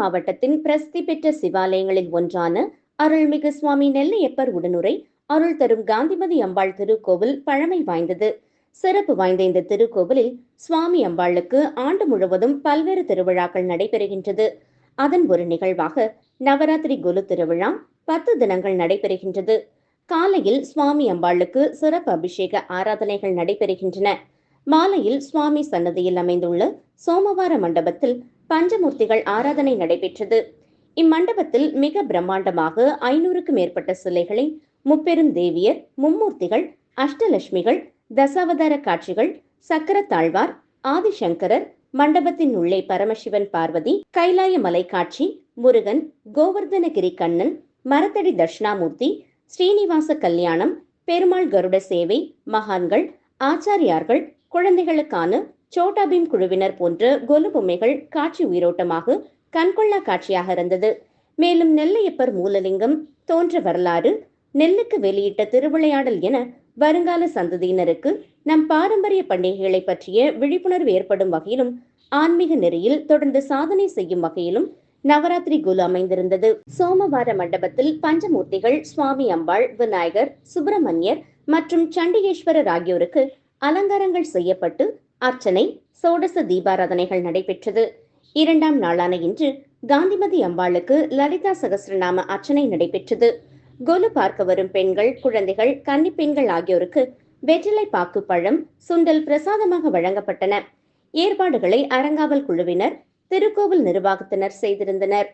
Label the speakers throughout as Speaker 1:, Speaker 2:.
Speaker 1: மாவட்டத்தின் பிரசித்தி பெற்ற சிவாலயங்களில் ஒன்றான அருள்மிகு சுவாமி நெல்லையப்பர் உடனுரை அருள் தரும் காந்திமதி அம்பாள் திருக்கோவில் பழமை வாய்ந்தது. சிறப்பு வாய்ந்த இந்த திருக்கோவிலில் சுவாமி அம்பாளுக்கு ஆண்டு முழுவதும் பல்வேறு திருவிழாக்கள் நடைபெறுகின்றது. அதன் ஒரு நிகழ்வாக நவராத்திரி குலு திருவிழா பத்து தினங்கள் நடைபெறுகின்றது. காலையில் சுவாமி அம்பாளுக்கு சிறப்பு அபிஷேக ஆராதனைகள் நடைபெறுகின்றன. மாலையில் சுவாமி சன்னதியில் அமைந்துள்ள சோமவார மண்டபத்தில் பஞ்சமூர்த்திகள் ஆராதனை நடைபெற்றது. இம்மண்டபத்தில் மிக பிரம்மாண்டமாக ஐநூறுக்கும் மேற்பட்ட சிலைகளை முப்பெரும் தேவியர் மும்மூர்த்திகள் அஷ்டலட்சுமிகள் தசாவதார காட்சிகள் சக்கர தாழ்வார் ஆதிசங்கரர் மண்டபத்தின் உள்ளே பரமசிவன் பார்வதி கைலாய மலை காட்சி முருகன் கோவர்தனகிரி கண்ணன் மரத்தடி தட்சிணாமூர்த்தி ஸ்ரீனிவாச கல்யாணம் பெருமாள் கருட சேவை மகான்கள் ஆச்சாரியார்கள் குழந்தைகளுக்கான சோட்டாபீம் குழுவினர் போன்ற கொலு பொம்மைகள் காட்சி உயிரோட்டமாக கண்கொள்ளா காட்சியாக இருந்தது. மேலும் நெல்லையப்பர் மூலலிங்கம் தோன்ற வரலாறு நெல்லுக்கு வெளியிட்ட திருவிளையாடல் என வருங்கால சந்ததியினருக்கு நம் பாரம்பரிய பண்டிகைகளை பற்றிய விழிப்புணர்வு ஏற்படும் வகையிலும் ஆன்மீக நெறியில் தொடர்ந்து சாதனை செய்யும் வகையிலும் நவராத்திரி குலு அமைந்திருந்தது. சோமவார மண்டபத்தில் பஞ்சமூர்த்திகள் சுவாமி அம்பாள் விநாயகர் சுப்பிரமணியர் மற்றும் சண்டிகேஸ்வரர் ஆகியோருக்கு அலங்காரங்கள் செய்யப்பட்டு அர்ச்சனை சோடச தீபாராதனைகள் நடைபெற்றது. இரண்டாம் நாளான இன்று காந்திமதி அம்பாளுக்கு லலிதா சகஸ்ரநாம அர்ச்சனை நடைபெற்றது. கொலு பார்க்க வரும் பெண்கள் குழந்தைகள் கன்னி பெண்கள் ஆகியோருக்கு வெற்றிலை பாக்கு பழம் சுண்டல் பிரசாதமாக வழங்கப்பட்டன. ஏற்பாடுகளை அறங்காவல் குழுவினர் திருக்கோவில் நிர்வாகத்தினர் செய்திருந்தனர்.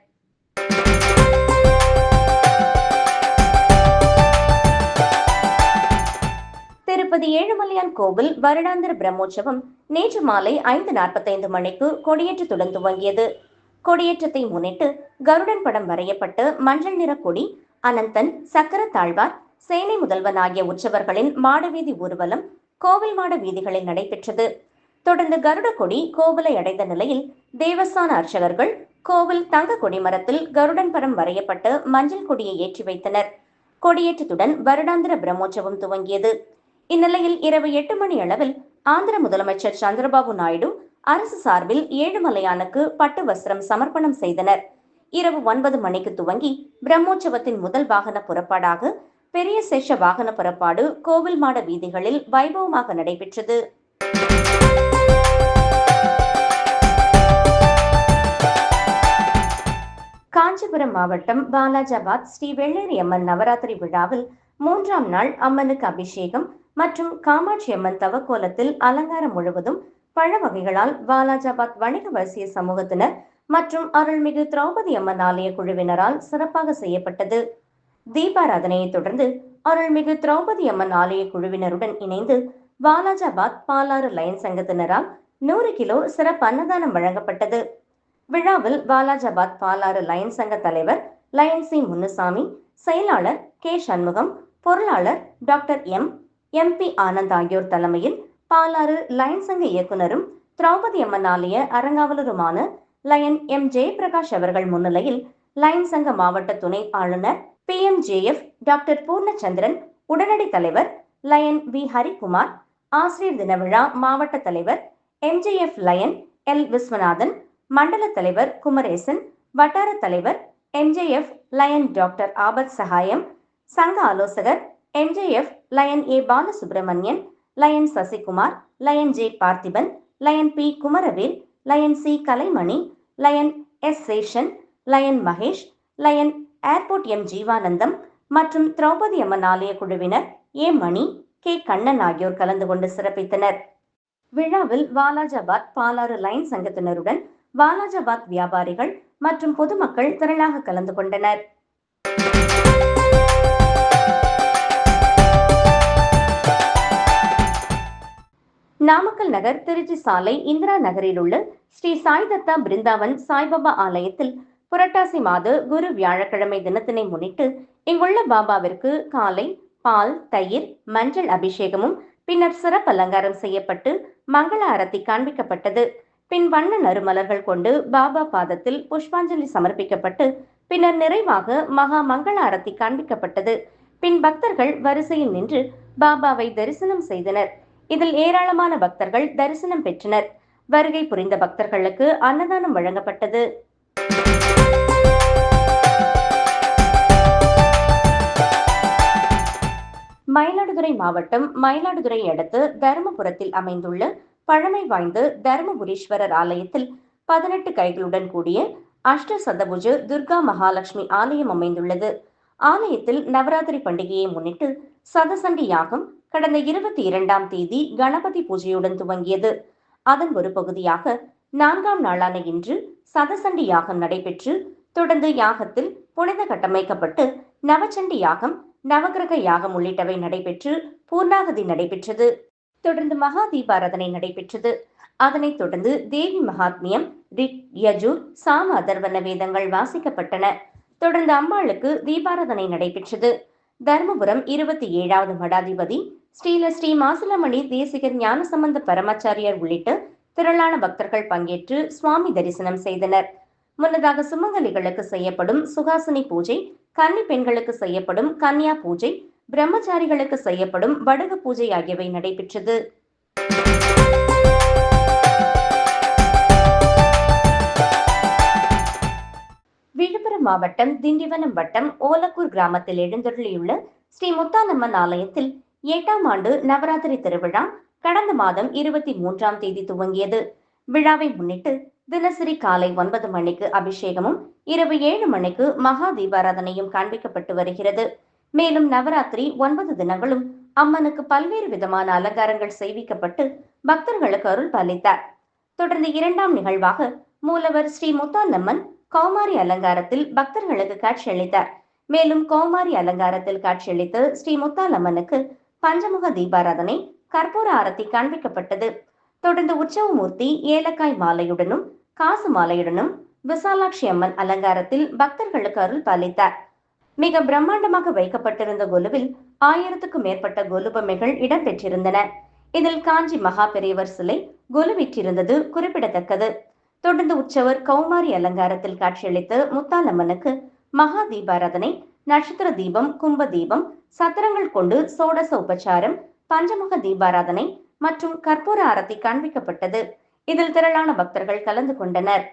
Speaker 1: திருப்பதி ஏழுமலையான் கோவில் வருடாந்திர பிரம்மோற்சவம் நேற்று மாலை ஐந்து நாற்பத்தைந்து மணிக்கு கொடியேற்றத்துடன் துவங்கியது. கொடியேற்றத்தை முன்னிட்டு கருடன் படம் வரையப்பட்டு மஞ்சள் நிற கொடி அனந்தன் சக்கர தாழ்வார் சேனை முதல்வன் ஆகிய உற்சவர்களின் மாடவீதி ஊர்வலம் கோவில் மாட வீதிகளில் நடைபெற்றது. தொடர்ந்து கருட கொடி கோவிலை அடைந்த நிலையில் தேவஸ்தான அர்ச்சகர்கள் கோவில் தங்க கொடிமரத்தில் கருடன் படம் வரையப்பட்டு மஞ்சள் கொடியை ஏற்றி வைத்தனர். கொடியேற்றத்துடன் வருடாந்திர பிரம்மோற்சவம் துவங்கியது. இந்நிலையில் இரவு எட்டு மணி அளவில் ஆந்திர முதலமைச்சர் சந்திரபாபு நாயுடு அரசு சார்பில் ஏழுமலையானுக்கு பட்டு வஸ்திரம் சமர்ப்பணம் செய்தனர். இரவு ஒன்பது மணிக்கு துவங்கி பிரம்மோற்சவத்தின் முதல் வாகன புறப்பாடாக பெரிய சேஷ வாகன புறப்பாடு கோவில் மாட வீதிகளில் வைபவமாக நடைபெற்றது. காஞ்சிபுரம் மாவட்டம் பாலாஜாபாத் ஸ்ரீ வெள்ளேரி அம்மன் நவராத்திரி விழாவில் மூன்றாம் நாள் அம்மனுக்கு அபிஷேகம் மற்றும் காமாட்சி அம்மன் தவக்கோலத்தில் அலங்காரம் முழுவதும் பழ வகைகளால் வாலாஜாபாத் வணிக வரிசைய சமூகத்தினர் மற்றும் அருள்மிகு திரௌபதி அம்மன் ஆலய குழுவினரால் சிறப்பாக செய்யப்பட்டது. தீபாராதனையை தொடர்ந்து அருள்மிகு திரௌபதி அம்மன் ஆலய குழுவினருடன் இணைந்து வாலாஜாபாத் பாலாறு லயன் சங்கத்தினரால் நூறு கிலோ சிறப்பு அன்னதானம் வழங்கப்பட்டது. விழாவில் வாலாஜாபாத் பாலாறு லயன் சங்க தலைவர் லயன் சி முன்னுசாமி செயலாளர் கே சண்முகம் பொருளாளர் டாக்டர் எம். எம்பி ஆனந்த் ஆகியோர் தலைமையில் பாலாறு லயன் சங்க இயக்குனரும் திரௌபதி அம்மன் ஆலய அறங்காவலருமான லயன் எம் ஜெயபிரகாஷ் அவர்கள் முன்னிலையில் லயன் சங்க மாவட்ட துணை ஆளுநர் P M JF doctor Poornachandran உடனடி தலைவர் லயன் வி ஹரிகுமார் ஆசிரியர் தின விழா மாவட்ட தலைவர் எம்ஜேஎஃப் லயன் எல் விஸ்வநாதன் மண்டல தலைவர் குமரேசன் வட்டார தலைவர் எம்ஜேஎஃப் லயன் டாக்டர் ஆபத் சகாயம் சங்க ஆலோசகர் MJF lion A Balasubramanian lion Sasikumar lion J Parthiban lion P Kumaravel lion C Kalaimani lion S Seshan lion Mahesh lion airport M Jeevanandam மற்றும் திரௌபதி அம்மன் ஆலய குழுவினர் ஏ. மணி கே. கண்ணன் ஆகியோர் கலந்து கொண்டு சிறப்பித்தனர். விழாவில் வாலாஜாபாத் பாலாறு லைன் சங்கத்தினருடன் வாலாஜாபாத் வியாபாரிகள் மற்றும் பொதுமக்கள் திரளாக கலந்து கொண்டனர். நாமக்கல் நகர் திருச்சி சாலை இந்திரா நகரில் உள்ள ஸ்ரீ சாய் தத்தா பிருந்தாவன் சாய்பாபா ஆலயத்தில் புரட்டாசி மாத குரு வியாழக்கிழமை தினத்தினை முன்னிட்டு இங்குள்ள பாபாவிற்கு காலை பால் தயிர் மஞ்சள் அபிஷேகமும் பின்னர் சிறப்பு அலங்காரம் செய்யப்பட்டு மங்கள ஆரத்தி காண்பிக்கப்பட்டது. பின் வண்ண நறுமலர்கள் கொண்டு பாபா பாதத்தில் புஷ்பாஞ்சலி சமர்ப்பிக்கப்பட்டு பின்னர் நிறைவாக மகா மங்கள ஆரத்தி காண்பிக்கப்பட்டது. பின் பக்தர்கள் வரிசையில் நின்று பாபாவை தரிசனம் செய்தனர். இதில் ஏராளமான பக்தர்கள் தரிசனம் பெற்றனர். வருகை புரிந்த பக்தர்களுக்கு அன்னதானம் வழங்கப்பட்டது. மயிலாடுதுறை மாவட்டம் மயிலாடுதுறை அடுத்து தருமபுரத்தில் அமைந்துள்ள பழமை வாய்ந்த தருமபுரீஸ்வரர் ஆலயத்தில் பதினெட்டு கைகளுடன் கூடிய அஷ்ட சதபுஜ துர்கா மகாலட்சுமி ஆலயம் அமைந்துள்ளது. ஆலயத்தில் நவராத்திரி பண்டிகையை முன்னிட்டு சதசண்டி யாகம் கடந்த இருபத்தி இரண்டாம் தேதி கணபதி பூஜையுடன் துவங்கியது. அதன் ஒரு பகுதியாக நான்காம் நாளான இன்று சதசண்டி யாகம் நடைபெற்று தொடர்ந்து யாகத்தில் புனித கட்டமைக்கப்பட்டு நவச்சண்டி யாகம் நவகிரக யாகம் உள்ளிட்டவை நடைபெற்று பூர்ணாகதி நடைபெற்றது. தொடர்ந்து மகா தீபாராதனை நடைபெற்றது. அதனைத் தொடர்ந்து தேவி மகாத்மியம் ரிக் யஜூர் சாம அதர்வன வேதங்கள் வாசிக்கப்பட்டன. தொடர்ந்து அம்பாளுக்கு தீபாராதனை நடைபெற்றது. தர்மபுரம் இருபத்தி ஏழாவது மடாதிபதி ஸ்ரீல ஸ்ரீ மாசிலமணி தேசிகர் ஞானசம்பந்த பரமாச்சாரியார் உள்ளிட்ட திரளான பக்தர்கள் பங்கேற்று சுவாமி தரிசனம் செய்தனர். முன்னதாக சுமங்கலிகளுக்கு செய்யப்படும் சுகாசினி பூஜை கன்னி பெண்களுக்கு செய்யப்படும் கன்னியா பூஜை பிரம்மச்சாரிகளுக்கு செய்யப்படும் படகு பூஜை ஆகியவை நடைபெற்றது. விழுப்புரம் மாவட்டம் திண்டிவனம் வட்டம் ஓலக்கூர் கிராமத்தில் எழுந்தருளியுள்ள ஸ்ரீ முத்தாலம்மன் ஆலயத்தில் எட்டாம் ஆண்டு நவராத்திரி திருவிழா கடந்த மாதம் இருபத்தி மூன்றாம் தேதி துவங்கியது. விழாவை முன்னிட்டு தினசரி காலை ஒன்பது மணிக்கு அபிஷேகமும் இரவு ஏழு மணிக்கு மகா தீபாராதனையும் காண்பிக்கப்பட்டு வருகிறது. மேலும் நவராத்திரி ஒன்பது தினங்களும் அம்மனுக்கு பல்வேறு விதமான அலங்காரங்கள் செய்விக்கப்பட்டு பக்தர்களுக்கு அருள் பாலித்தார். தொடர்ந்து இரண்டாம் நிகழ்வாக மூலவர் ஸ்ரீ முத்தாலம்மன் கௌமாரி அலங்காரத்தில் பக்தர்களுக்கு காட்சியளித்தார். மேலும் கௌமாரி அலங்காரத்தில் காட்சியளித்து ஸ்ரீ முத்தாலம்மனுக்கு பஞ்சமுக தீபாராதனை கற்பூர ஆரத்தி காண்பிக்கப்பட்டது. தொடர்ந்து உற்சவமூர்த்தி ஏலக்காய் மாலையுடனும் காசு மாலையுடனும் விசாலாட்சி அம்மன் அலங்காரத்தில் பக்தர்களுக்கு அருள் பாலித்தார். மிக பிரம்மாண்டமாக வைக்கப்பட்டிருந்த கொலுவில் ஆயிரத்துக்கும் மேற்பட்ட கொலு இடம்பெற்றிருந்தன. இதில் காஞ்சி மகா பெரியவர் சிலை கொலுவிற்றிருந்தது குறிப்பிடத்தக்கது. தொடர்ந்து உற்சவர் கௌமாரி அலங்காரத்தில் காட்சியளித்த முத்தாலம்மனுக்கு மகா தீபாராதனை நட்சத்திர தீபம் கும்ப தீபம் சத்திரங்கள் கொண்டு சோடச உபச்சாரம் பஞ்சமுக தீபாராதனை மற்றும் கற்பூர ஆரத்தி காண்பிக்கப்பட்டது. இதில் திரளான பக்தர்கள் கலந்து கொண்டனர்.